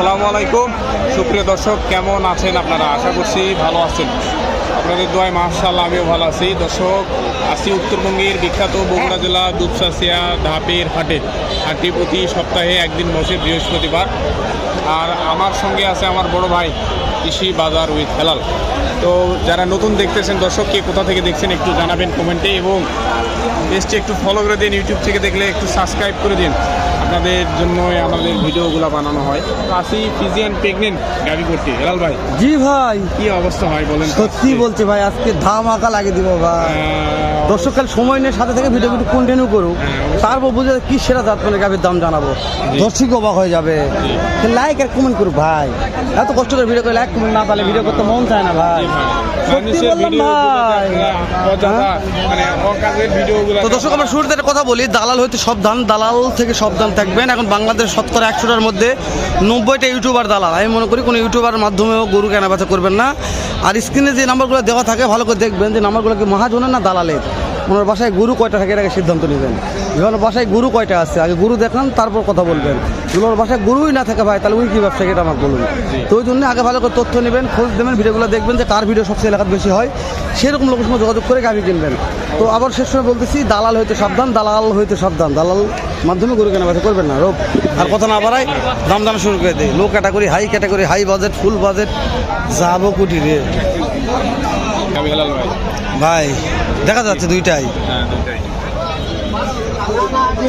আসসালামু আলাইকুম। সুপ্রিয় দর্শক, কেমন আছেন আপনারা? আশা করছি ভালো আছেন। আপনাদের দোয়ায় মার্শাল্লাহ আমিও ভালো আছি। দর্শক আসি উত্তরবঙ্গের বিখ্যাত বগুড়া জেলা দুপসাসিয়া ধাপের হাটে, হাটটি প্রতি সপ্তাহে একদিন বসে বৃহস্পতিবার। আর আমার সঙ্গে আছে আমার বড় ভাই, কৃষি বাজার উইথ হেলাল। তো যারা নতুন দেখতেছেন, দর্শক, কে কোথা থেকে দেখছেন একটু জানাবেন কমেন্টে এবং পেজটি একটু ফলো করে দিন, ইউটিউব থেকে দেখলে একটু সাবস্ক্রাইব করে দিন। আপনাদের জন্যই আমাদের ভিডিওগুলো বানানো হয়। তো আসি ফিজিয়ান প্রেগনেন্ট গাড়ি করতে। হেলাল ভাই জি ভাই। কি অবস্থা হয় বলেন? সত্যি বলছি ভাই আজকে ধাম আঁকা লাগিয়ে দিব ভাই। আহ, দর্শক কাল সময় নিয়ে সাথে থেকে ভিডিও কন্টিনিউ করুক। হ্যাঁ, তারপর বুঝে কি সেরা জাত মানে গাভীর দাম জানাব। দর্শক অবাক হয়ে যাবে। লাইক আর কমেন্ট করুক ভাই। এত কষ্ট করে ভিডিও করে লাইক কমেন্ট না পারলে ভিডিও করতে মন চায় না ভাই। অযথা, মানে তো দর্শক আমরা শুরুতে একটা কথা বলি দালাল হইতে সাবধান দালাল থেকে সাবধান থাকবেন। এখন বাংলাদেশ শতকরা একশোটার মধ্যে নব্বইটা ইউটিউবার দালাল। আমি মনে করি কোনো ইউটিউবার মাধ্যমেও গরু কেনা বেচা করবেন না। আর স্ক্রিনে যে নাম্বারগুলো দেওয়া থাকে ভালো করে দেখবেন যে নাম্বারগুলো কি মহাজনের না দালালের? ওনার বাসায় গুরু কয়টা থাকে এটাকে সিদ্ধান্ত নেবেন। যখন বাসায় গুরু কয়টা আছে আগে গুরু দেখান তারপর কথা বলবেন। ওর বাসায় গুরুই না থাকে ভাই তাহলে উনি কী ব্যবসা এটা আমাকে বলুন। তো ওই জন্য আগে ভালো করে তথ্য নেবেন খোঁজ দেবেন ভিডিওগুলো দেখবেন যে কার ভিডিও সবচেয়ে এলাকাত বেশি হয়। সেরকম লোকের সঙ্গে যোগাযোগ করে গাড়ি কিনবেন। তো আবার শেষ সময় বলতেছি দালাল হইতে সাবধান দালাল হইতে সাবধান। দালাল মাধ্যমে গরু কেনা বেচা করবেন না রোগ আর কথা না বাড়াই দাম দাম শুরু করে দেয়। Low category high category high budget full budget যাব কুটি রে। ভাই দেখা যাচ্ছে দুইটাই। হ্যাঁ দুইটাই।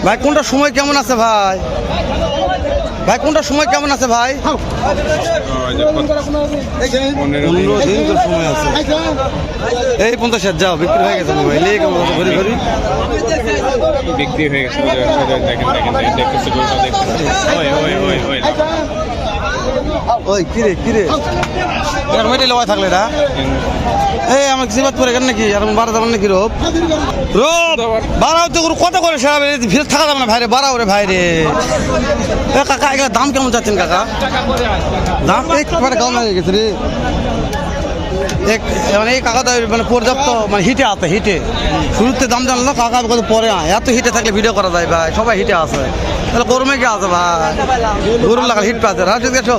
ভাই কোনটা সময় কেমন আছে ভাই? ভাই কোনটা সময় কেমন আছে ভাই? ওই পনেরো দিন তো সময় আছে এই পঞ্চাশ হাজার যাও বিক্রি হয়ে গেছে মোবাইল এই কেমন ঘুরি ঘুরি বিক্রি হয়ে গেছে দেখেন দেখেন দেখেন দেখতেছে গরুটা দেখতেছে ওই ওই ওই ওই ওই কিরে কিরে এরকম এটাই লওয়া থাকলে না এই, আমার সিবাত পরে কেন নাকি? আর বারো যাবেন নাকি রোপ? রোপ বাড়াও তো কত করে সারাবে ভিড় থাকা যাবে না ভাইরে বাড়াও রে ভাইরে। এ, কাকা, এগুলো দাম কেমন যাচ্ছেন কাকা? দাম একবারে কম হয়ে গেছে রে? মানে এই কাকা তো মানে পর্যাপ্ত মানে হিটে আছে হিটে। শুরুতে দাম জানলো কাকা কত পরে আয়। এত হিটে থাকলে ভিডিও করা যায় ভাই সবাই হিটে আছে। তাহলে গরমে কি আছে ভাই? গরুর লাগা হিট পাচ্ছে। রাজনীতি গেছো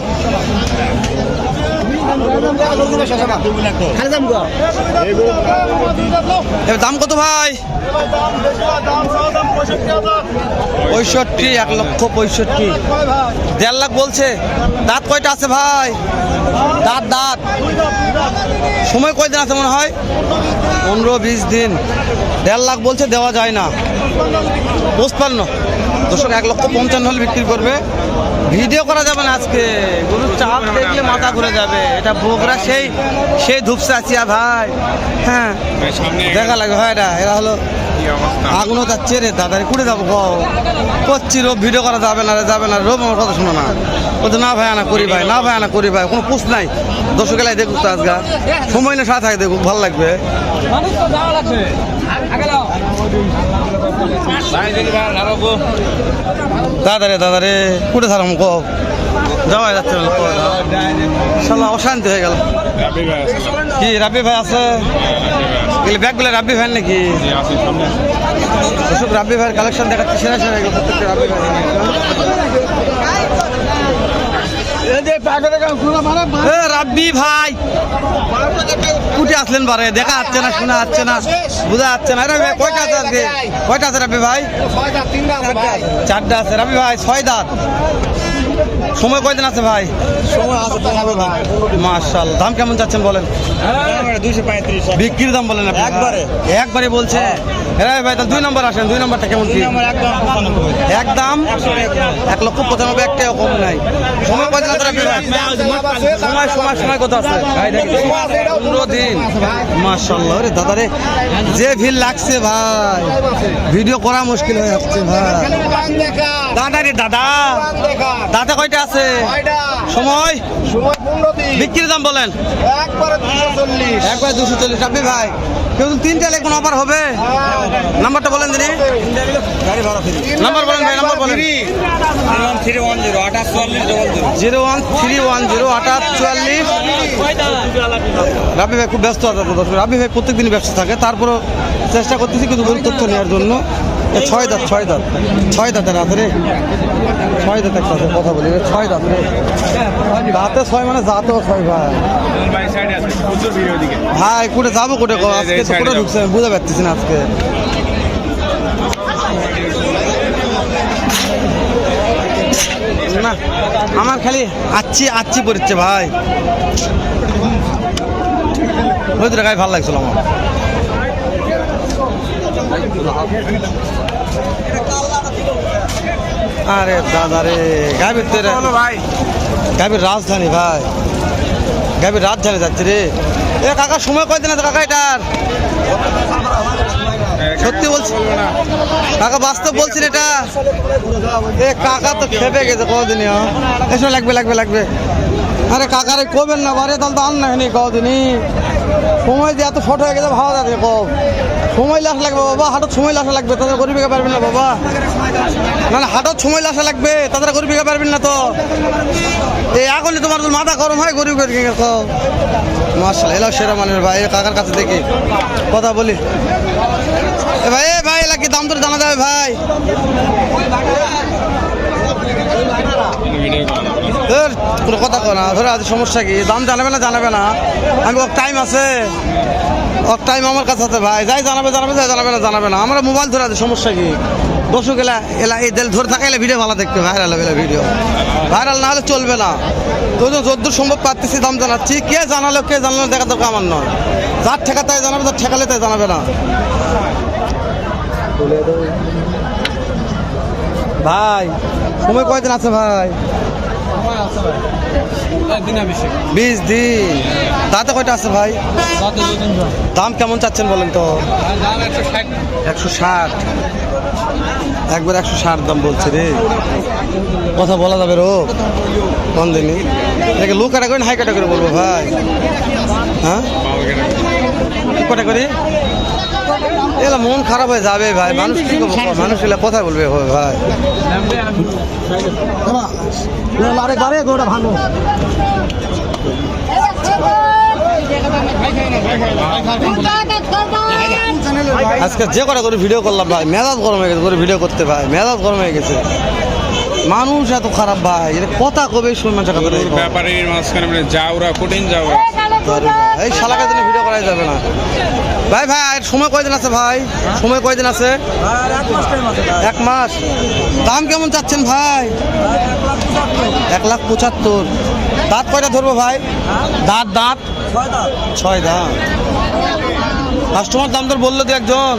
এবার দাম কত ভাই? পঁয়ষট্টি এক লক্ষ পঁয়ষট্টি। দেড় লাখ বলছে। দাঁত কয়টা আছে ভাই? দাঁত দাঁত। সময় কয়দিন আছে মনে হয়? পনেরো বিশ দিন। দেড় লাখ বলছে দেওয়া যায় না। পঁচপান্ন। দর্শক এক লক্ষ পঞ্চান্ন হলে বিক্রি করবে। ভিডিও করা যাবে না আজকে। গরু চাপ দেখলে মাথা ঘুরে যাবে। এটা ভোগরা সেই সেই ধূপসা আছি আর ভাই হ্যাঁ দেখা লাগবে। হয় এটা এরা হলো কি অবস্থা? যাচ্ছে রে দাদারে কুড়ে যাব কও করছি রোব ভিডিও করা যাবে না রে যাবে না রোব আমার কথা শোনো না। বলছে না ভাই আনা করি ভাই না ভাই আনা করি ভাই কোনো পুষ নাই। দর্শক এলাই দেখুক তো আজগা। সময় না সাথে দেখুক ভালো লাগবে। ভাই লাগাবো দাদারে দাদারে কুড়ে থাকলাম কও যাওয়া যাচ্ছে শালা অশান্তি হয়ে গেল। রাবি ভাই আছে। কি রাব্বি ভাই আছে? হ্যাঁ, রাবি ভাই আছে। এগুলো ব্যাগগুলো রাব্বি ভাই নাকি? জি আছে সামনে রাব্বি ভাইয়ের কালেকশন দেখাচ্ছি সেরা সেরা গেল প্রত্যেকটা রাব্বি ভাই এ রাব্বি ভাই! কুটি আসলেন বারে দেখা যাচ্ছে না শোনা যাচ্ছে না বোঝা যাচ্ছে না। কয়টা আছে আজকে? কয়টা আছে রাব্বি ভাই? চারটা আছে। রাব্বি ভাই ছয় দাঁত সময় কয়দিন আছে ভাই? মার্শাল দাম কেমন চাচ্ছেন বলেন? দুইশো পঁয়ত্রিশ। বিক্রির দাম বলেন আপনি। একবারে? একবারে বলছে? হ্যাঁ। ভাই তাহলে দুই নম্বর আসেন। দুই নম্বরটা কেমন কি? একদম এক লক্ষ পঁচানব্বই একটা কম নাই। সময় আছে সময় সময় সময় কত আছে? পনেরো দিন। মার্শাল্লাহ রে দাদা রে। যে ভিড় লাগছে ভাই। ভিডিও করা মুশকিল হয়ে যাচ্ছে ভাই। দাদা রে দাদা। দাদা কয়টা? আছে? সময়? বিক্রির দাম বলেন। একবার দুশো চল্লিশ। আপনি ভাই কেউ তিনটা লেখ কোনো অফার হবে? নাম্বারটা বলেন দিনি। নাম্বার বলেন ভাই নাম্বার বলেন। Zero. One three one zero আঠাশ চুয়াল্লিশ। রাবি ভাই খুব ব্যস্ত আছে রাবি ভাই প্রত্যেক দিনই ব্যস্ত থাকে। তারপরও চেষ্টা করতেছি কিন্তু গরুর তথ্য নেওয়ার জন্য। ছয় দাঁত ছয় দাঁত, ছয় দাঁতের আছে রে ছয় দাঁত একটা কথা বলি ছয় দাঁত। রে দাঁতে ছয় মানে জাতেও ছয় ভাই। ভাই কোটে যাব কোটে? আজকে তো কোটে ঢুকছে? বুঝতে পারতেছি না আজকে। না, আমার খালি আচ্ছি আচ্ছি পড়ছে ভাই। ওই গায়ে ভালো লাগছিল আমার। আরে দাদা রে গাবির তো ভাই? গাবির রাজধানী ভাই। গাবির রাজধানী যাচ্ছে রে। এ কাকা সময় কয়দিন আছে কাকা এটার? সত্যি বলছি কাকা বাস্তব বলছেন এটা? এ কাকা তো খেপে গেছে কদিনই এসব লাগবে লাগবে লাগবে। আরে কাকারে কবেন না বারে তাহলে তো আন না কদিনই সময় দিয়ে এত শর্ট হয়ে গেছে ভালো যাবে কব সময় লাস লাগবে বাবা হাটত সময় লাসা লাগবে, তাদের গরিব পারবেন না বাবা। না না হাটত সময় লাসা লাগবে, তাদের গরিব পারবেন না তো। এই এখন তোমার মাথা গরম হয়, গরিব মার্শাল এলাও সেরা মানুষ ভাই কাকার কাছে দেখি। কথা বলি। এ ভাই এ ভাই এলা কি দাম তোর জানা যাবে ভাই। ধর কোনো কথা কো না। ধরে, আজ সমস্যা কি? দাম জানাবে না জানাবে না। আমি ওক টাইম আছে। ওক টাইম আমার কাছে আছে ভাই। যাই জানাবে জানাবে, যাই জানাবে না জানাবে না। আমরা মোবাইল ধরে আছে, সমস্যা কি? দর্শক এলা এলা, এই দেল ধরে থাকা, এলা ভিডিও ভালো দেখতে ভাইরাল হবে ভিডিও ভাইরাল না হলে চলবে না। তো যদ্দূর সম্ভব পারতেছি, দাম জানাচ্ছি। কে জানালো কে জানালো, দেখা দরকার আমার নয়। যার ঠেকা তাই জানাবে, যার ঠেকালে তাই জানাবে না। ভাই, সময় কয়দিন আছে ভাই? বিশ দিন। তাতে কয়টা আছে ভাই? দাম কেমন চাচ্ছেন বলেন তো? একশো ষাট। একবার একশো ষাট দাম বলছে রে। কথা বলা যাবে রো। কোন দিনই? এটাকে লো কাটা করে হাই কাটা করে বলব ভাই। হ্যাঁ? কটা করে? এলা মন খারাপ হয়ে যাবে ভাই মানুষ কি মানুষ এলা কথা বলবে ভাই। আরেকবারে গোটা ভাঙো আজকে যে কটা করে ভিডিও করলাম ভাই মেজাজ গরম হয়ে গেছে করে ভিডিও করতে ভাই মেজাজ গরম হয়ে গেছে। মানুষ এত খারাপ ভাই। এটা কথা কবে শুনে কথা নেই। মাঝখানে মানে যাওরা কঠিন যাওরা। এই শালাকে দিনে ভিডিও করাই যাবে না। ভাই ভাই আর সময় কয়দিন আছে ভাই? সময় কয়দিন আছে? এক মাস। দাম কেমন চাচ্ছেন ভাই? এক লাখ পঁচাত্তর। দাঁত কয়টা ধরবো ভাই? দাঁত দাঁত? ছয় দাঁত। কাস্টমার দাম তোর বলল তো একজন।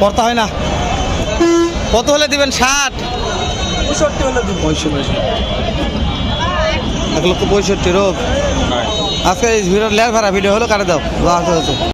পড়তা হয় না। কত হলে দিবেন? ষাট? পঁয়ষট্টি এক লক্ষ পঁয়ষট্টি রোগ। আজকে এই ভিডিও লেয়ার ভাড়া ভিডিও হলো কারে দাও। হয়েছে